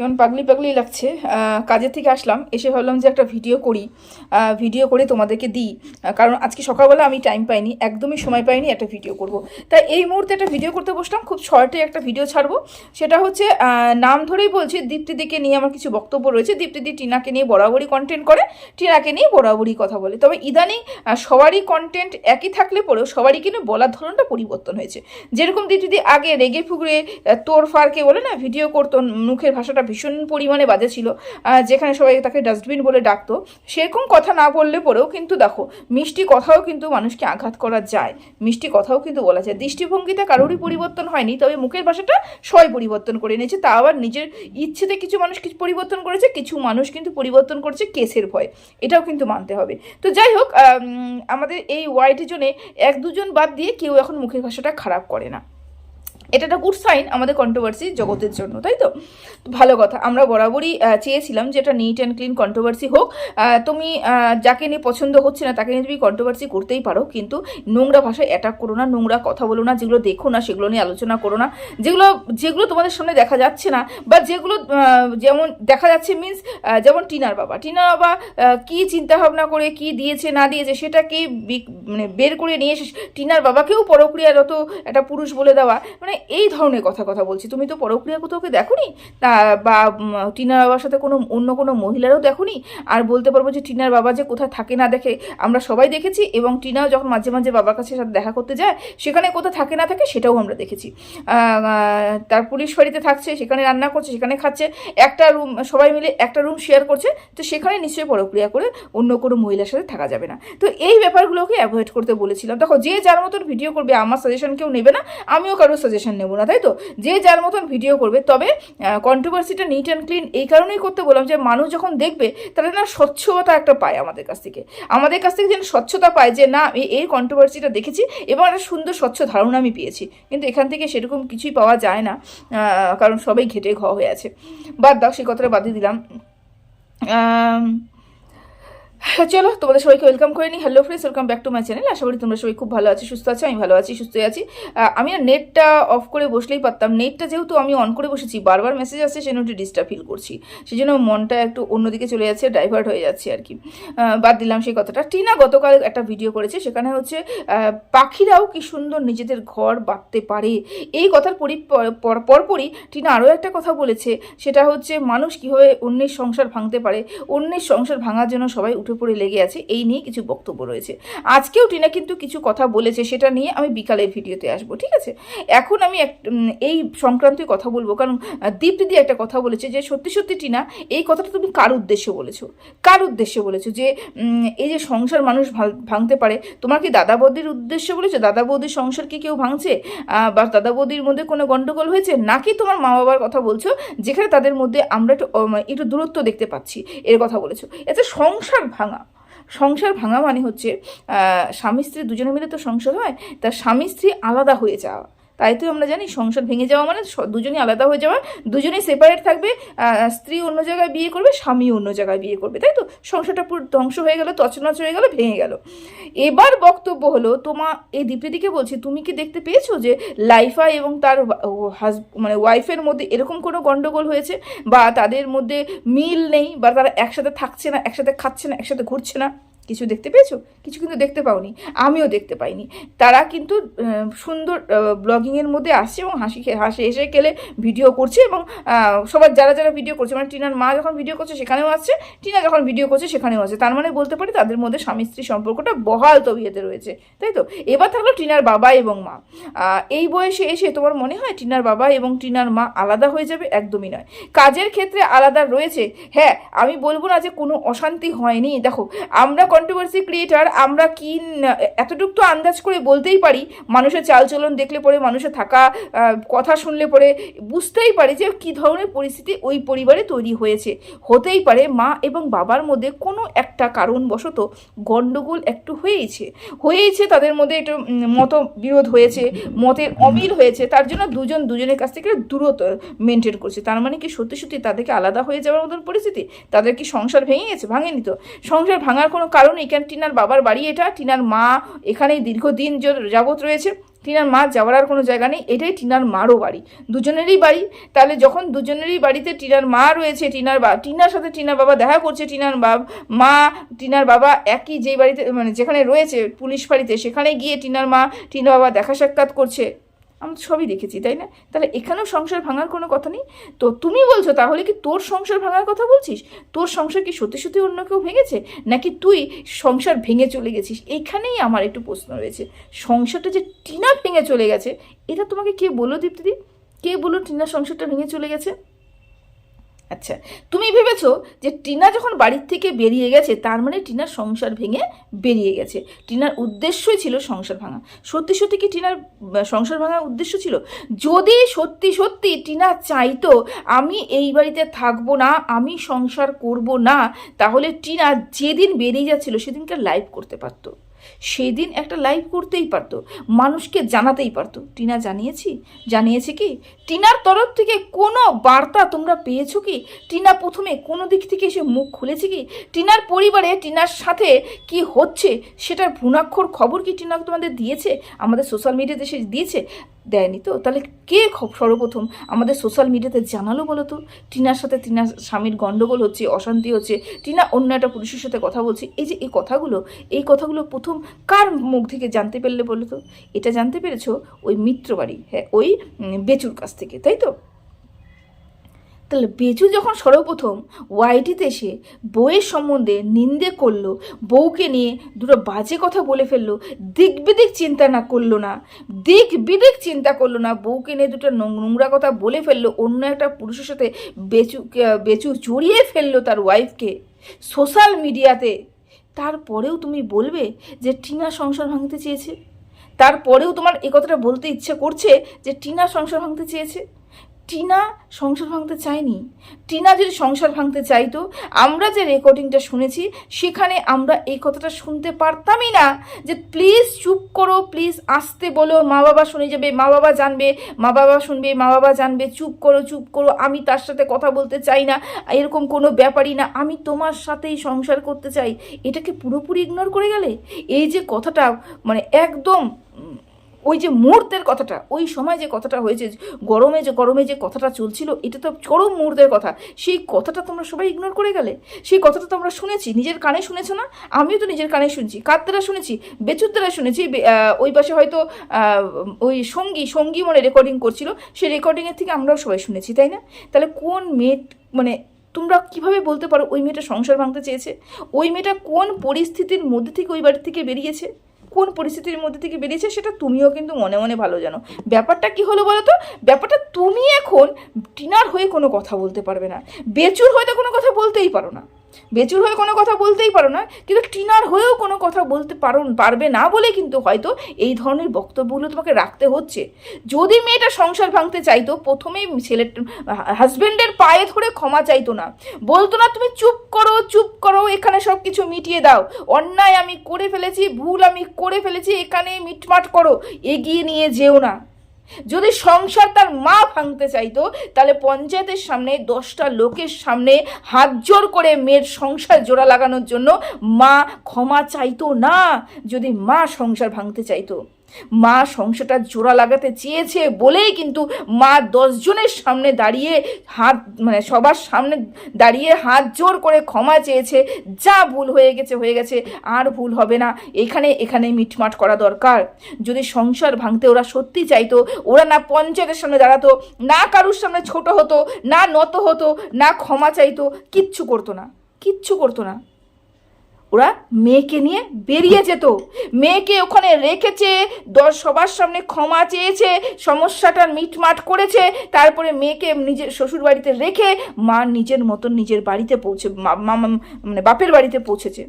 কেমন পাগলি পাগলি লাগছে কাজের থেকে আসলাম, এসে ভাবলাম যে একটা ভিডিও করি ভিডিও করে তোমাদেরকে দিই কারণ আজকে সকালবেলা আমি টাইম পাইনি, একদমই সময় পাইনি একটা ভিডিও করব। তাই এই মুহূর্তে একটা ভিডিও করতে বসলাম, খুব শর্টে একটা ভিডিও ছাড়বো, সেটা হচ্ছে নাম ধরেই বলছি দীপ্তিদিকে নিয়ে আমার কিছু বক্তব্য রয়েছে দীপ্তিদি টিনাকে নিয়ে বরাবরই কন্টেন্ট করে, টিনাকে নিয়ে বরাবরই কথা বলে। তবে ইদানিং সবারই কন্টেন্ট একই থাকলে পরেও সবারই কিন্তু বলার ধরনটা পরিবর্তন হয়েছে। যেরকম দীপ্তিদি আগে রেগে ফুগড়ে তোর ফারকে বলে না ভিডিও করতো, মুখের ভাষাটা ভীষণ পরিমাণে বাজে ছিল। যেখানে সবাই তাকে ডাস্টবিন বলে ডাকতো। সেরকম কথা না বললে পরেও কিন্তু দেখো, মিষ্টি কথাও কিন্তু মানুষকে আঘাত করা যায়। মিষ্টি কথাও কিন্তু বলা যায়। দৃষ্টিভঙ্গিতে কারোরই পরিবর্তন হয়নি, তবে মুখের ভাষাটা সবাই পরিবর্তন করে নিয়েছে। তা আবার নিজের ইচ্ছেতে কিছু মানুষ কিছু পরিবর্তন করেছে, কিছু মানুষ কিন্তু পরিবর্তন করেছে কেসের ভয়। এটাও কিন্তু মানতে হবে। তো যাই হোক আমাদের এই ওয়াইটি জনে এক দুজন বাদ দিয়ে কেউ এখন মুখের ভাষাটা খারাপ করে না। এটা একটা গুড সাইন আমাদের কন্ট্রোভার্সি জগতের জন্য, তাই তো? ভালো কথা, আমরা বরাবরই চেয়েছিলাম যে এটা নিট অ্যান্ড ক্লিন কন্ট্রোভার্সি হোক। তুমি যাকে নিয়ে পছন্দ হচ্ছে না, তাকে নিয়ে তুমি কন্ট্রোভার্সি করতেই পারো, কিন্তু নোংরা ভাষায় অ্যাটাক করো না, নোংরা কথা বলো না, যেগুলো দেখো না, সেগুলো নিয়ে আলোচনা করো না। যেগুলো যেগুলো তোমাদের সামনে দেখা যাচ্ছে না, বা যেগুলো যেমন দেখা যাচ্ছে মিন্স যেমন টিনার বাবা। টিনার বাবা কি চিন্তা ভাবনা করে, কি দিয়েছে, না দিয়েছে, সেটাকে মানে বের করে নিয়ে এসে, টিনার বাবাকেও পরক্রিয়ারত একটা পুরুষ বলে দেওয়া। মানে এই ধরনের কথা কথা বলছি। তুমি তো পরক্রিয়া কোথাও দেখোনি? তা, বা টিনার বাবার সাথে কোনো অন্য কোনো মহিলারও দেখোনি? আর বলতে পারব যে টিনার বাবা যে কোথায় থাকে না দেখে আমরা সবাই দেখেছি এবং টিনাও যখন মাঝে মাঝে বাবার কাছে সাথে দেখা করতে যায়, সেখানে কোথায় থাকে না থাকে সেটাও আমরা দেখেছি। তার পুলিশ বাড়িতে থাকছে, সেখানে রান্না করছে, সেখানে খাচ্ছে, একটা রুম, সবাই মিলে একটা রুম শেয়ার করছে, তো সেখানে নিশ্চয়ই পরক্রিয়া করে অন্য কোনো মহিলার সাথে থাকা যাবে না। তো এই ব্যাপারগুলোকে অ্যাভয়েড করতে বলেছিলাম। দেখো, যে যার মতন ভিডিও করবে, আমার সাজেশন কেউ নেবে না, আমিও কারোর সাজেশন নেব না, তাই তো? যে যার মতন ভিডিও করবে, তবে কন্ট্রোভার্সিটা নিট অ্যান্ড ক্লিন এই কারণেই করতে বললাম যে, মানুষ যখন দেখবে, তাহলে না স্বচ্ছতা একটা পায় আমাদের কাছ থেকে। আমাদের কাছ থেকে যেন স্বচ্ছতা পায় যে, না আমি এই কন্ট্রোভার্সিটা দেখেছি এবং একটা সুন্দর স্বচ্ছ ধারণা আমি পেয়েছি। কিন্তু এখান থেকে সেরকম কিছুই পাওয়া যায় না কারণ সবাই ঘেটে ঘ হয়ে আছে। বাদ দাও, সেই কথাটা বাদ দিয়ে দিলাম চলো, তোমাদের সবাইকে ওয়েলকাম করে নিই। Hello friends welcome back to my channel আশা করি তোমরা সবাই খুব ভালো আছো, সুস্থ আছো, আমি ভালো আছি, সুস্থ আছি। আমি আর নেটটা অফ করে বসলেই পারতাম। নেটটা যেহেতু আমি অন করে বসেছি, বারবার মেসেজ আসছে সেজন্য একটু ডিস্টার্ব ফিল করছি। সেই জন্য মনটা একটু অন্যদিকে চলে যাচ্ছে ডাইভার্ট হয়ে যাচ্ছে আর কি। বাদ দিলাম সেই কথাটা। টিনা গতকাল একটা ভিডিও করেছে, সেখানে হচ্ছে পাখিরাও কি সুন্দর নিজেদের ঘর বাঁধতে পারে। এই কথার পরি, পর- পর- পরপরই টিনা আরও একটা কথা বলেছে। সেটা হচ্ছে, মানুষ কীভাবে অন্যের সংসার ভাঙতে পারে? অন্যের সংসার ভাঙার জন্য সবাই উঠে পড়ে লেগে আছে এই নিয়ে কিছু বক্তব্য রয়েছে। আজকেও টিনা কিন্তু কিছু কথা বলেছে সেটা নিয়ে আমি বিকালের ভিডিওতে আসব ঠিক আছে? এখন আমি এক এই সংক্রান্তে কথা বলব কারণ আহ, দীপ্তি একটা কথা বলেছে যে সত্যি সত্যি টিনা এই কথাটা তুমি কার উদ্দেশ্যে বলেছ? কার উদ্দেশ্যে বলেছ যে এই যে সংসার মানুষ ভাঙতে পারে তোমার কি দাদা বৌদির উদ্দেশ্যে বলেছ দাদা বৌদির সংসার কি কেউ ভাঙছে? বা দাদা বৌদির মধ্যে কোনো গন্ডগোল হয়েছে? নাকি তোমার মা বাবার কথা বলছো যেখানে তাদের মধ্যে আমরা একটু একটু দূরত্ব দেখতে পাচ্ছি এর কথা বলেছ? এতে সংসার ভাঙা সংসার ভাঙা মানে হচ্ছে স্বামী স্ত্রী দুজনে মিলে তো সংসার হয়, তা স্বামী স্ত্রী আলাদা হয়ে যাওয়া। তাই তো আমরা জানি সংসার ভেঙে যাওয়া মানে দুজনেই আলাদা হয়ে যাওয়া, দুজনেই সেপারেট থাকবে স্ত্রী অন্য জায়গায় বিয়ে করবে, স্বামী অন্য জায়গায় বিয়ে করবে, তাই তো? সংসারটা পুরো ধ্বংস হয়ে গেল, তছনছ হয়ে গেল, ভেঙে গেল। এবার বক্তব্য হলো, তোমা, এই দীপ্তিদিকে বলছি, তুমি কি দেখতে পেয়েছ যে লাইফা এবং তার হাজ মানে ওয়াইফের মধ্যে এরকম কোনো গন্ডগোল হয়েছে? বা তাদের মধ্যে মিল নেই, বা তারা একসাথে থাকছে না, একসাথে খাচ্ছে না, একসাথে ঘুরছে না? কিছু দেখতে পেয়েছ? কিছু কিন্তু দেখতে পাওনি। আমিও দেখতে পাইনি। তারা কিন্তু সুন্দর ব্লগিংয়ের মধ্যে আসছে এবং হাসি হাসি এসে গেলে ভিডিও করছে এবং সবার যারা যারা ভিডিও করছে মানে টিনার মা যখন ভিডিও করছে সেখানেও আসছে, টিনা যখন ভিডিও করছে সেখানেও আছে তার মানে বলতে পারি তাদের মধ্যে স্বামী স্ত্রী সম্পর্কটা বহাল তবিয়েতে রয়েছে, তাই তো? এবার থাকল টিনার বাবা এবং মা। এই বয়সে এসে তোমার মনে হয় টিনার বাবা এবং টিনার মা আলাদা হয়ে যাবে? একদমই নয়। কাজের ক্ষেত্রে আলাদা রয়েছে। হ্যাঁ আমি বলব না যে কোনো অশান্তি হয়নি। দেখো, আমরা কন্ট্রোভার্সি ক্রিয়েটার আমরা কি এতটুকু তো আন্দাজ করে বলতেই পারি, মানুষের চালচলন দেখলে পরে, মানুষের থাকা কথা শুনলে পরে বুঝতেই পারি যে কী ধরনের পরিস্থিতি ওই পরিবারে তৈরি হয়েছে। হতেই পারে মা এবং বাবার মধ্যে কোনো একটা কারণবশত গণ্ডগোল একটু হয়েইছে। হয়েইছে, তাদের মধ্যে একটু মত বিরোধ হয়েছে মতের অমিল হয়েছে, তার জন্য দুজন দুজনের কাছ থেকে দূরত্ব মেনটেন করছে। তার মানে কি সত্যি সত্যি তাদেরকে আলাদা হয়ে যাওয়ার মতন পরিস্থিতি? তাদের কি সংসার ভেঙে গেছে? ভাঙেনি তো? সংসার ভাঙার কোনো কারণ এখানে টিনার বাবার বাড়ি এটা, টিনার মা এখানেই দীর্ঘদিন য- যাবৎ রয়েছে, টিনার মা যাওয়ার আর কোনো জায়গা নেই, এটাই টিনার মারও বাড়ি। দুজনেরই বাড়ি, তাহলে যখন দুজনেরই বাড়িতে টিনার মা রয়েছে, টিনার বা, টিনার সাথে টিনার বাবা দেখা করছে, টিনার মা, টিনার বাবা একই যেই বাড়িতে মানে যেখানে রয়েছে পুলিশ বাড়িতে সেখানে গিয়ে টিনার মা, টিনার বাবা দেখা সাক্ষাৎ করছে। আমি তো সবই দেখেছি, তাই না? তাহলে এখানেও সংসার ভাঙার কোনো কথা নেই? তো তুমি বলছো তাহলে কি তোর সংসার ভাঙার কথা বলছিস? তোর সংসার কি সত্যি সত্যি অন্য কেউ ভেঙেছে? নাকি তুই সংসার ভেঙে চলে গেছিস? এখানেই আমার একটু প্রশ্ন রয়েছে। সংসারটা যে টিনা ভেঙে চলে গেছে, এটা তোমাকে কে বলল দীপ্তিদি কে বলল টিনার সংসারটা ভেঙে চলে গেছে? আচ্ছা তুমি ভেবেছো যে টিনা যখন বাড়ির থেকে বেরিয়ে গেছে, তার মানে টিনার সংসার ভেঙে বেরিয়ে গেছে। টিনার উদ্দেশ্যই ছিল সংসার ভাঙা। সত্যি সত্যি কি টিনার সংসার ভাঙার উদ্দেশ্য ছিল? যদি সত্যি সত্যি টিনা চাইতো, আমি এই বাড়িতে থাকব না, আমি সংসার করব না, তাহলে টিনা যেদিন বেরিয়ে যাচ্ছিল সেদিনকে লাইভ করতে পারতো। সেদিন একটা লাইভ করতেই পারতো, মানুষকে জানাতেই পারতো। টিনা জানিয়েছি? জানিয়েছে কি, টিনার তরফ থেকে কোনো বার্তা তোমরা পেয়েছ কি? টিনা প্রথমে কোনো দিক থেকে এসে মুখ খুলেছে কি? টিনার পরিবারে টিনার সাথে কি হচ্ছে? সেটার ভুনাক্ষর খবর কি টিনা তোমাদের দিয়েছে? আমাদের সোশ্যাল মিডিয়াতে সে দিয়েছে? দেয়নি তো? তাহলে কে সর্বপ্রথম? আমাদের সোশ্যাল মিডিয়াতে জানালো বলো তো টিনার সাথে টিনার স্বামীর গণ্ডগোল হচ্ছে, অশান্তি হচ্ছে, টিনা অন্য একটা পুরুষের সাথে কথা বলছে। এই যে এই কথাগুলো এই কথাগুলো প্রথম কার মুখ থেকে জানতে পারলে বলো তো এটা জানতে পেরেছ ওই মিত্র বাড়ি হ্যাঁ ওই বেচুর কাছ থেকে, তাই তো? তাহলে বেচু যখন সর্বপ্রথম ওয়াইটিতে এসে বউয়ের সম্বন্ধে নিন্দে করল, বউকে নিয়ে দুটো বাজে কথা বলে ফেলল দিক বিদিক চিন্তা না করল না দিক বিদিক চিন্তা করল না, বউকে নিয়ে দুটো নোংরা কথা বলে ফেলল, অন্য একটা পুরুষের সাথে বেচু বেচু জড়িয়ে ফেলল তার ওয়াইফকে সোশ্যাল মিডিয়াতে তারপরেও তুমি বলবে যে টিনা সংসার ভাঙতে চেয়েছে? তারপরেও তোমার এ কথাটা বলতে ইচ্ছে করছে যে টিনা সংসার ভাঙতে চেয়েছে? টিনা সংসার ভাঙতে চায়নি। টিনা যদি সংসার ভাঙতে চাইতো, আমরা যে রেকর্ডিংটা শুনেছি, সেখানে আমরা এই কথাটা শুনতে পারতামই না যে, প্লিজ চুপ করো, প্লিজ আসতে বলো মা বাবা শুনে যাবে মা বাবা জানবে মা বাবা শুনবে মা বাবা জানবে, চুপ করো চুপ করো, আমি তার সাথে কথা বলতে চাই না, এরকম কোনো ব্যাপারই না, আমি তোমার সাথেই সংসার করতে চাই। এটাকে পুরোপুরি ইগনোর করে গেলে? এই যে কথাটা মানে একদম ওই যে মুহূর্তের কথাটা, ওই সময় যে কথাটা হয়েছে, গরমে যে গরমে যে কথাটা চলছিল, এটা তো চরম মুহূর্তের কথা। সেই কথাটা তোমরা সবাই ইগনোর করে গেলে। সেই কথাটা তো আমরা শুনেছি, নিজের কানে শুনেছো না? আমিও তো নিজের কানে শুনছি কার দ্বারা শুনেছি বেচুর দ্বারা শুনেছি ওই পাশে হয়তো ওই সঙ্গী সঙ্গী মনে রেকর্ডিং করছিল, সেই রেকর্ডিংয়ের থেকে আমরাও সবাই শুনেছি, তাই না? তাহলে কোন মেয়ে মানে তোমরা কীভাবে বলতে পারো ওই মেয়েটা সংসার ভাঙতে চেয়েছে? ওই মেয়েটা কোন পরিস্থিতির মধ্যে থেকে ওই বাড়ি থেকে বেরিয়েছে? কোন পরিস্থিতির মধ্যে থেকে বেরিয়েছে সেটা তুমিও কিন্তু মনে মনে ভালো জানো। ব্যাপারটা কি হলো বলো তো ব্যাপারটা তুমি এখন টিনার হয়ে কোনো কথা বলতে পারবে না। বেচুর হয়তো কোনো কথা বলতেই পারো না। বেচুর হয়ে কোনো কথা বলতেই পারো না, কিন্তু টিনার হয়েও কোনো কথা বলতে পারো পারবে না বলে কিন্তু হয়তো এই ধরনের বক্তব্যগুলো তোমাকে রাখতে হচ্ছে। যদি মেয়েটা সংসার ভাঙতে চাইতো, প্রথমেই ছেলে হাজবেন্ডের পায়ে ধরে ক্ষমা চাইতো না। বলতো না, তুমি চুপ করো চুপ করো, এখানে সব কিছু মিটিয়ে দাও। অন্যায় আমি করে ফেলেছি, ভুল আমি করে ফেলেছি এখানে মিটমাট করো, এগিয়ে নিয়ে যেও না। যদি সংসার তার মা ভাঙতে চাইতো, তাহলে পঞ্চায়েতের সামনে, দশটা লোকের সামনে হাত জোর করে মেয়ের সংসার জোড়া লাগানোর জন্য মা ক্ষমা চাইতো না, যদি মা সংসার ভাঙতে চাইতো। মা সংসারটা জোড়া লাগাতে চেয়েছে বলেই কিন্তু মা দশজনের সামনে দাঁড়িয়ে হাত মানে সবার সামনে দাঁড়িয়ে হাত জোর করে ক্ষমা চেয়েছে। যা ভুল হয়ে গেছে হয়ে গেছে, আর ভুল হবে না। এখানে এখানে মিটমাট করা দরকার। যদি সংসার ভাঙতে ওরা সত্যি চাইতো, ওরা না পঞ্চায়েতের সামনে দাঁড়াতো, না কারুর সামনে ছোট হতো, না নত হতো, না ক্ষমা চাইতো, কিচ্ছু করতো না, কিচ্ছু করতো না। ওরা মেয়েকে নিয়ে বেরিয়ে যেত। মেয়েকে ওখানে রেখেছে দশ সবার সামনে ক্ষমা চেয়েছে, সমস্যাটা মিটমাট করেছে, তারপরে মেয়েকে নিজের শ্বশুর বাড়িতে রেখে মা নিজের মতন নিজের বাড়িতে পৌঁছে মানে বাপের বাড়িতে পৌঁছেছে।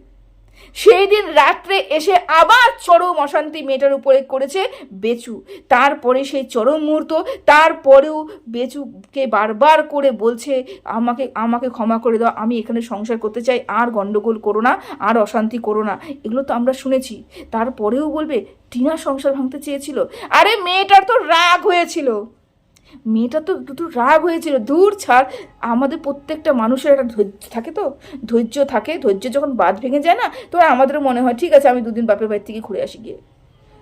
সেই দিন রাত্রে এসে আবার চরম অশান্তি মেয়েটার উপরে করেছে বেচু। তারপরে সেই চরম মুহূর্ত, তারপরেও বেচুকে বারবার করে বলছে, আমাকে আমাকে ক্ষমা করে দাও, আমি এখানে সংসার করতে চাই, আর গন্ডগোল করো না, আর অশান্তি করো না। এগুলো তো আমরা শুনেছি। তারপরেও বলবে, টিনা সংসার ভাঙতে চেয়েছিল? আরে, মেয়েটার তো রাগ হয়েছিল। মেয়েটা তো দুটো রাগ হয়েছিল। দূর ছাড়, আমাদের প্রত্যেকটা মানুষের একটা ধৈর্য থাকে তো। ধৈর্য থাকে, ধৈর্য যখন বাদ ভেঙে যায় না, তো আমাদেরও মনে হয়, ঠিক আছে, আমি দুদিন বাপের বাড়ি থেকে ঘুরে আসি গিয়ে।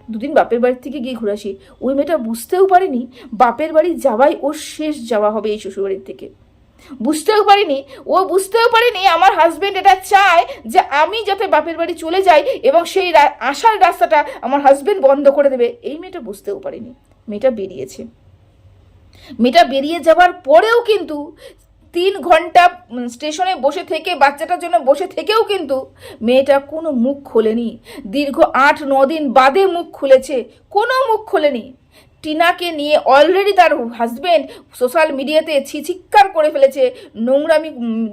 দুদিন বাপের বাড়ির থেকে গিয়ে ঘুরে আসি। ওই মেয়েটা বুঝতেও পারেনি, বাপের বাড়ি যাওয়াই ওর শেষ যাওয়া হবে এই শ্বশুরবাড়ির থেকে। বুঝতেও পারিনি, ও বুঝতেও পারিনি, আমার হাজবেন্ড এটা চায় যে আমি যাতে বাপের বাড়ি চলে যাই এবং সেই আসার রাস্তাটা আমার হাজবেন্ড বন্ধ করে দেবে। এই মেয়েটা বুঝতেও পারিনি। মেয়েটা বেরিয়েছে। মেয়েটা বেরিয়ে যাওয়ার পরেও কিন্তু তিন ঘণ্টা স্টেশনে বসে থেকে, বাচ্চাটার জন্য বসে থেকেও কিন্তু মেয়েটা কোনো মুখ খোলেনি। দীর্ঘ আট, ন দিন বাদে মুখ খুলেছে। কোনো মুখ খোলেনি। টিনাকে নিয়ে অলরেডি তার হাজবেন্ড সোশ্যাল মিডিয়াতে ছিচিক্কার করে ফেলেছে। নোংরামি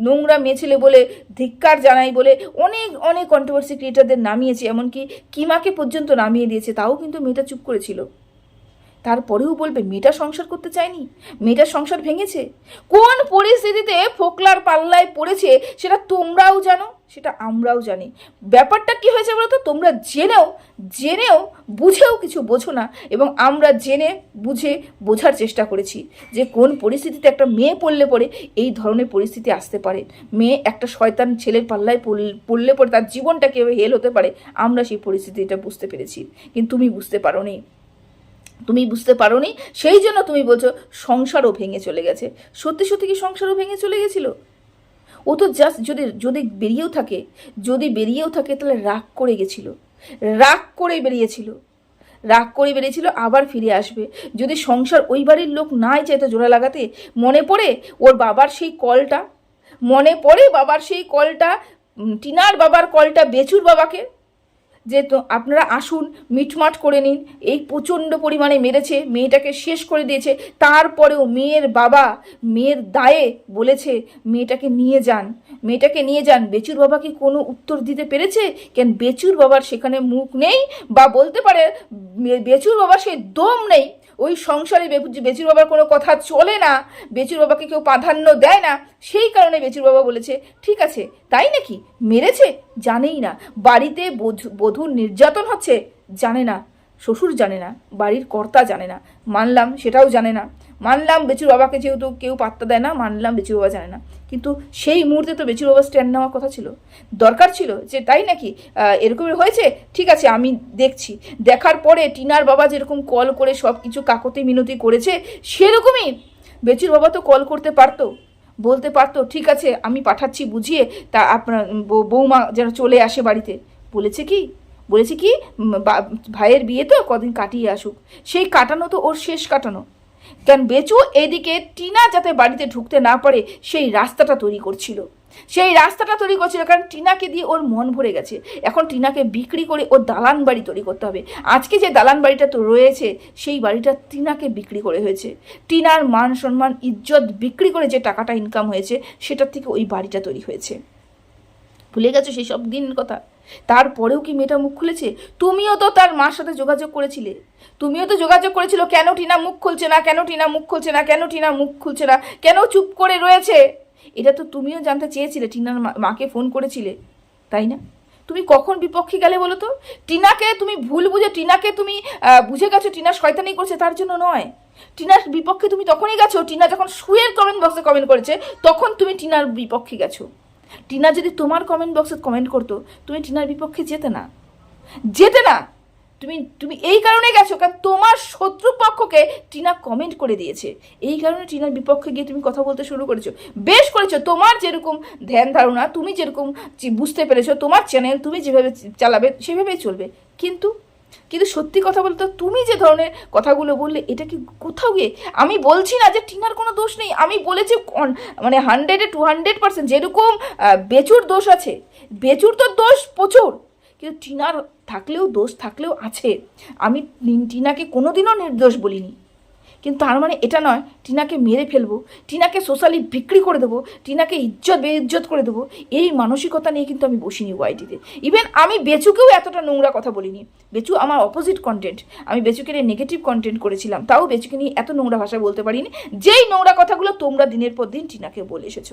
নোংরা মেয়ে ছেলে বলে ধিক্কার জানাই বলে অনেক অনেক কন্ট্রোভার্সি ক্রিয়েটারদের নামিয়েছে। এমনকি কিমাকে পর্যন্ত নামিয়ে দিয়েছে, তাও কিন্তু মেয়েটা চুপ করেছিল। তারপরেও বলবে, মেয়েটা সংসার করতে চায়নি? মেয়েটার সংসার ভেঙেছে? কোন পরিস্থিতিতে ফোকলার পাল্লায় পড়েছে সেটা তোমরাও জানো, সেটা আমরাও জানি। ব্যাপারটা কি হয়েছে বলতো তোমরা জেনেও জেনেও বুঝেও কিছু বোঝো না এবং আমরা জেনে, বুঝে, বোঝার চেষ্টা করেছি যে কোন পরিস্থিতিতে একটা মেয়ে পড়লে পরে এই ধরনের পরিস্থিতি আসতে পারে। মেয়ে একটা শয়তান ছেলের পাল্লায় পড়ল- পরে তার জীবনটা কীভাবে হেল হতে পারে। আমরা সেই পরিস্থিতিটা বুঝতে পেরেছি। কিন্তু তুমি বুঝতে পারো নি তুমি বুঝতে পারোনি? সেই জন্য তুমি বলছো সংসারও ভেঙে চলে গেছে। সত্যি সত্যি কি সংসারও ভেঙে চলে গেছিল? ও তো জাস্ট যদি যদি বেরিয়েও থাকে, যদি বেরিয়েও থাকে তাহলে রাগ করে গেছিল। রাগ করে বেরিয়েছিল। রাগ করে বেরিয়েছিল, আবার ফিরে আসবে। যদি সংসার ওই বাড়ির লোক নাই চাইতো জোড়া লাগাতে, মনে পড়ে ওর বাবার সেই কলটা? মনে পড়ে বাবার সেই কলটা? টিনার বাবার কলটা বেচুর বাবাকে? যে আপনারা আসুন, মিটমাট করে নিন। এই প্রচণ্ড পরিমাণে মেরেছে, মেয়েটাকে শেষ করে দিয়েছে। তারপরেও মেয়ের বাবা, মেয়ের দায়ে বলেছে, মেয়েটাকে নিয়ে যান। মেয়েটাকে নিয়ে যান? বেচুর বাবা কি কোনো উত্তর দিতে পেরেছে? কেন বেচুর বাবার সেখানে মুখ নেই? বা বলতে পারে বেচুর বাবার সে দম নেই। ওই সংসারে বেচুর বাবার কোনো কথা চলে না, বেচুর বাবাকে কেউ প্রাধান্য দেয় না, সেই কারণে বেচুর বাবা বলেছে, ঠিক আছে, তাই নাকি? মেরেছে? জানেই না। বাড়িতে বধূ- বধূর নির্যাতন হচ্ছে? জানে না। শ্বশুর জানে না। বাড়ির কর্তা জানে না। মানলাম সেটাও জানে না। মানলাম বেচুর বাবাকে যেহেতু কেউ পাত্তা দেয় না, মানলাম বেচুর বাবা জানে না। কিন্তু সেই মুহূর্তে তো বেচুর বাবা স্ট্যান্ড নেওয়ার কথা ছিল। দরকার ছিল যে তাই নাকি এরকমই হয়েছে? ঠিক আছে, আমি দেখছি। দেখার পরে টিনার বাবা যেরকম কল করে সব কিছু কাকতি মিনতি করেছে, সেরকমই বেচুর বাবা তো কল করতে পারতো। বলতে পারতো, ঠিক আছে, আমি পাঠাচ্ছি বুঝিয়ে, তা আপনার বৌমা যেন চলে আসে বাড়িতে। বলেছে কি? বলেছে কি ভাইয়ের বিয়ে তো কদিন কাটিয়ে আসুক। সেই কাটানো তো ওর শেষ কাটানো। কেন বেচু এদিকে টিনা যাতে বাড়িতে ঢুকতে না পারে, সেই রাস্তাটা তৈরি করছিল। সেই রাস্তাটা তৈরি করছিল কারণ টিনাকে দিয়ে ওর মন ভরে গেছে। এখন টিনাকে বিক্রি করে ওর দালান বাড়ি তৈরি করতে হবে। আজকে যে দালান বাড়িটা তো রয়েছে, সেই বাড়িটা টিনাকে বিক্রি করে হয়েছে। টিনার মান সম্মান, ইজ্জত বিক্রি করে যে টাকাটা ইনকাম হয়েছে, সেটার থেকে ওই বাড়িটা তৈরি হয়েছে। ভুলে গেছো সেই সব দিন কথা? তারপরেও কি মেয়েটা মুখ খুলেছে? তুমিও তো তার মার সাথে যোগাযোগ করেছিলে। তুমিও তো যোগাযোগ করেছিল, কেন টিনা মুখ খুলছে না, কেন টিনা মুখ খুলছে না, কেন টিনা মুখ খুলছে না, কেন চুপ করে রয়েছে? এটা তো তুমিও জানতে চেয়েছিলে, টিনার মাকে ফোন করেছিলে, তাই না? তুমি কখন বিপক্ষে গেলে বলো তো? টিনাকে তুমি ভুল বুঝে, টিনাকে তুমি বুঝে গেছো টিনা শয়তানি করছে, তার জন্য নয়। টিনার বিপক্ষে তুমি তখনই গেছো, টিনা যখন শুয়ের কমেন্ট বক্সে কমেন্ট করেছে, তখন তুমি টিনার বিপক্ষে গেছো। টিনা যদি তোমার কমেন্ট বক্সে কমেন্ট করতো, তুমি টিনার বিপক্ষে যেতে না। যেতে না! তুমি তুমি এই কারণে গেছো, কারণ তোমার শত্রুপক্ষকে টিনা কমেন্ট করে দিয়েছে। এই কারণে টিনার বিপক্ষে গিয়ে তুমি কথা বলতে শুরু করেছ। বেশ করেছ, তোমার যেরকম ধ্যান ধারণা, তুমি যেরকম বুঝতে পেরেছ, তোমার চ্যানেল তুমি যেভাবে চালাবে, সেভাবেই চলবে। কিন্তু কিন্তু সত্যি কথা বলতে তুমি যে ধরনের কথাগুলো বললে, এটা কি কোথাও গিয়ে? আমি বলছি না যে টিনার কোনো দোষ নেই, আমি বলেছি মানে হান্ড্রেডে টু হান্ড্রেড পার্সেন্ট যেরকম বেচুর দোষ আছে, বেচুর তো দোষ প্রচুর। কিন্তু টিনার থাকলেও দোষ থাকলেও আছে। আমি টিনাকে কোনো দিনও নির্দোষ বলিনি। কিন্তু তার মানে এটা নয়, টিনাকে মেরে ফেলব, টিনাকে সোশ্যালি বিক্রি করে দেবো, টিনাকে ইজ্জত বেইজ্জত করে দেবো, এই মানসিকতা নিয়ে কিন্তু আমি বসিনি ওয়াইটিতে ইভেন আমি বেচুকেও এতটা নোংরা কথা বলিনি। বেচু আমার অপোজিট কন্টেন্ট আমি বেচুকে নিয়ে নেগেটিভ কন্টেন্ট করেছিলাম। তাও বেচুকে নিয়ে এত নোংরা ভাষা বলতে পারিনি। যেই নোংরা কথাগুলো তোমরা দিনের পর দিন টিনাকে বলে এসেছ।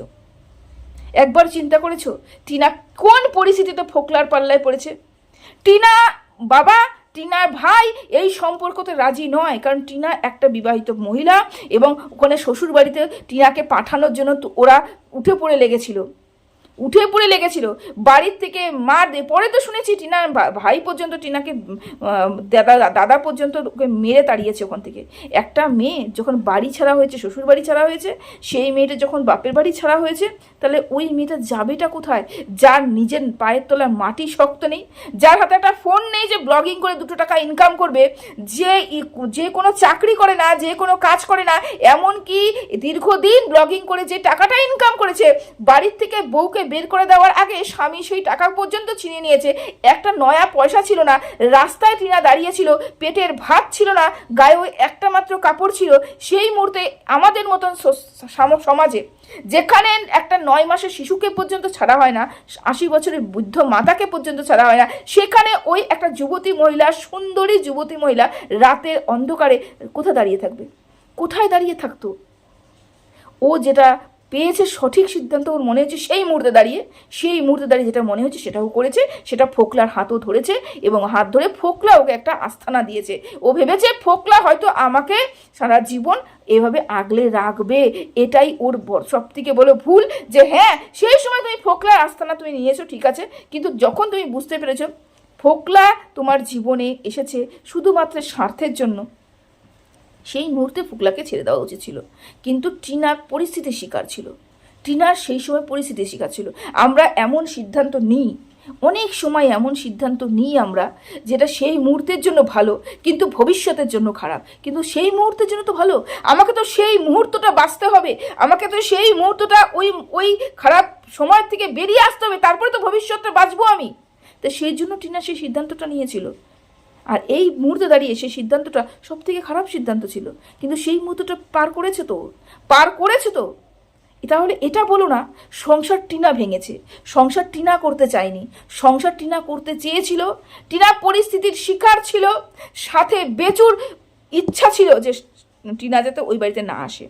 একবার চিন্তা করেছ? টিনা কোন পরিস্থিতিতে ফোকলার পাল্লায় পড়েছে? টিনা বাবা, টিনার ভাই এই সম্পর্কতে রাজি নয়, কারণ টিনা একটা বিবাহিত মহিলা এবং ওখানে শ্বশুর বাড়িতে টিনাকে পাঠানোর জন্য ওরা উঠে পড়ে লেগেছিল। উঠে পড়ে লেগেছিল। বাড়ির থেকে মার দিয়ে পরে তো শুনেছি টিনা ভাই পর্যন্ত টিনাকে দাদা দাদা পর্যন্ত ওকে মেরে তাড়িয়েছে ওখান থেকে। একটা মেয়ে যখন বাড়ি ছাড়া হয়েছে, শ্বশুর বাড়ি ছাড়া হয়েছে, সেই মেয়েটা যখন বাপের বাড়ি ছাড়া হয়েছে, তাহলে ওই মেয়েটা যাবেটা কোথায়? যার নিজের পায়ের তলার মাটি শক্ত নেই, যার হাতে একটা ফোন নেই যে ব্লগিং করে দুটো টাকা ইনকাম করবে, যে যে কোনো চাকরি করে না, যে কোনো কাজ করে না, এমনকি দীর্ঘদিন ব্লগিং করে যে টাকাটা ইনকাম করেছে, বাড়ির থেকে বউকে বের করে দেওয়ার আগে স্বামী সেই টাকা পর্যন্ত ছিনিয়ে নিয়েছে। একটা নয়া পয়সা ছিল না, রাস্তায় টিনা দাঁড়িয়েছিল পেটের ভাত ছিল না, গায়ে একটা মাত্র কাপড় ছিল, সেই মুহূর্তে আমাদের মতন সমাজে, যেখানে একটা নয় মাসের শিশুকে পর্যন্ত ছাড়া হয় না, আশি বছরের বৃদ্ধ মাতাকে পর্যন্ত ছাড়া হয় না, সেখানে ওই একটা যুবতী মহিলা, সুন্দরী যুবতী মহিলা, রাতের অন্ধকারে কোথায় দাঁড়িয়ে থাকবে? কোথায় দাঁড়িয়ে থাকতো? ও যেটা পেয়েছে সঠিক সিদ্ধান্ত ওর মনে হচ্ছে সেই মুহূর্তে দাঁড়িয়ে, সেই মুহূর্তে দাঁড়িয়ে যেটা মনে হচ্ছে সেটাও করেছে, সেটা ফোকলার হাতও ধরেছে এবং হাত ধরে ফোকলা ওকে একটা আস্থানা দিয়েছে। ও ভেবেছে ফোকলা হয়তো আমাকে সারা জীবন এভাবে আগলে রাখবে, এটাই ওর সব থেকে বলো ভুল যে হ্যাঁ সেই সময় তুমি ফোকলার আস্থানা তুমি নিয়েছো, ঠিক আছে, কিন্তু যখন তুমি বুঝতে পেরেছ ফোকলা তোমার জীবনে এসেছে শুধুমাত্র স্বার্থের জন্য সেই মুহূর্তে ফুকলাকে ছেড়ে দেওয়া উচিত ছিল। কিন্তু টিনার পরিস্থিতির শিকার ছিল। টিনার সেই সময় পরিস্থিতির শিকার ছিল। আমরা এমন সিদ্ধান্ত নিই, অনেক সময় এমন সিদ্ধান্ত নিই আমরা, যেটা সেই মুহূর্তের জন্য ভালো, কিন্তু ভবিষ্যতের জন্য খারাপ। কিন্তু সেই মুহূর্তের জন্য তো ভালো। আমাকে তো সেই মুহূর্তটা বাঁচতে হবে। আমাকে তো সেই মুহূর্তটা ওই ওই খারাপ সময় থেকে বেরিয়ে আসতে হবে। তারপরে তো ভবিষ্যৎটা বাঁচবো আমি। তো সেই জন্য টিনা সেই সিদ্ধান্তটা নিয়েছিল। আর এই মুহূর্তে দাঁড়িয়ে সেই সিদ্ধান্তটা সব থেকে খারাপ সিদ্ধান্ত ছিল। কিন্তু সেই মুহূর্তটা পার করেছে তো? পার করেছে তো? তাহলে এটা বলো না, সংসার টিনা ভেঙেছে, সংসার টিনা করতে চায়নি, সংসার টিনা করতে চেয়েছিল, টিনা পরিস্থিতির শিকার ছিল, সাথে বেচুর ইচ্ছা ছিল যে টিনা যাতে ওই বাড়িতে না আসে।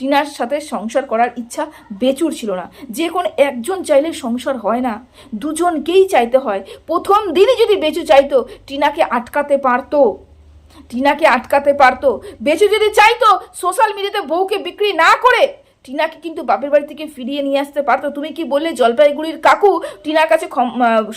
টিনার সাথে সংসার করার ইচ্ছা বেচুর ছিল না। যে কোনো একজন চাইলে সংসার হয় না। দুজনকেই চাইতে হয়। প্রথম দিনই যদি বেচু চাইতো, টিনাকে আটকাতে পারতো। টিনাকে আটকাতে পারতো। বেচু যদি চাইতো, সোশ্যাল মিডিয়াতে বউকে বিক্রি না করে, টিনাকে কিন্তু বাপের বাড়ি থেকে ফিরিয়ে নিয়ে আসতে পারতো। তুমি কি বললে জলপাইগুড়ির কাকু টিনার কাছে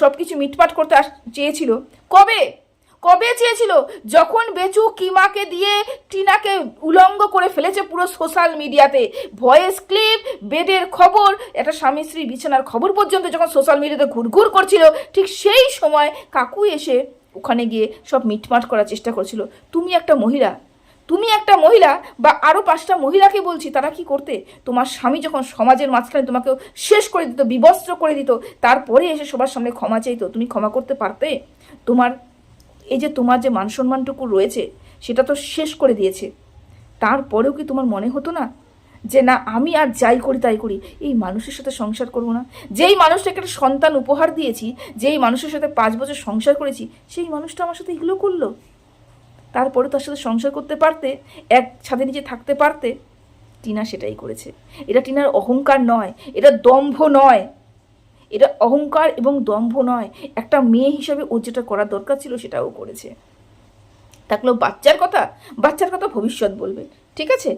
সব কিছু মিটপাট করতে চেয়েছিল? কবে? কবে চেয়েছিল? যখন বেচু কিমাকে দিয়ে টিনাকে উলঙ্গ করে ফেলেছে পুরো সোশ্যাল মিডিয়াতে। ভয়েস ক্লিপ, বেডের খবর, একটা স্বামী স্ত্রী বিছানার খবর পর্যন্ত যখন সোশ্যাল মিডিয়াতে ঘুরঘুর করছিল, ঠিক সেই সময় কাকু এসে ওখানে গিয়ে সব মিটমাট করার চেষ্টা করছিল। তুমি একটা মহিলা, তুমি একটা মহিলা বা আরও পাঁচটা মহিলাকে বলছি, তারা কি করতে? তোমার স্বামী যখন সমাজের মাঝখানে তোমাকে শেষ করে দিত, বিবস্ত্র করে দিত, তারপরে এসে সবার সামনে ক্ষমা চাইতো, তুমি ক্ষমা করতে পারতে? তোমার এই যে তোমার যে মান সম্মানটুকু রয়েছে, সেটা তো শেষ করে দিয়েছে। তারপরেও কি তোমার মনে হতো না? যে না, আমি আর যাই করি তাই করি, এই মানুষের সাথে সংসার করব না? যেই মানুষটাকে একটা সন্তান উপহার দিয়েছি, যেই মানুষের সাথে পাঁচ বছর সংসার করেছি, সেই মানুষটা আমার সাথে এগুলো করল। তারপরে তার সাথে সংসার করতে পারতে, এক ছাদে নিচে থাকতে পারতে, টিনা সেটাই করেছে। এটা টিনার অহংকার নয়, এটা দম্ভ নয়। এটা অহংকার এবং দম্ভ নয়। একটা মেয়ে হিসাবে ও যেটা করার দরকার ছিল সেটাও করেছে। থাকলেও বাচ্চার কথা? বাচ্চার কথা ভবিষ্যৎ বলবে। ঠিক আছে?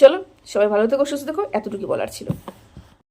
চলো, সবাই ভালো থেকো, সুস্থ থেকো এতটুকু বলার ছিল।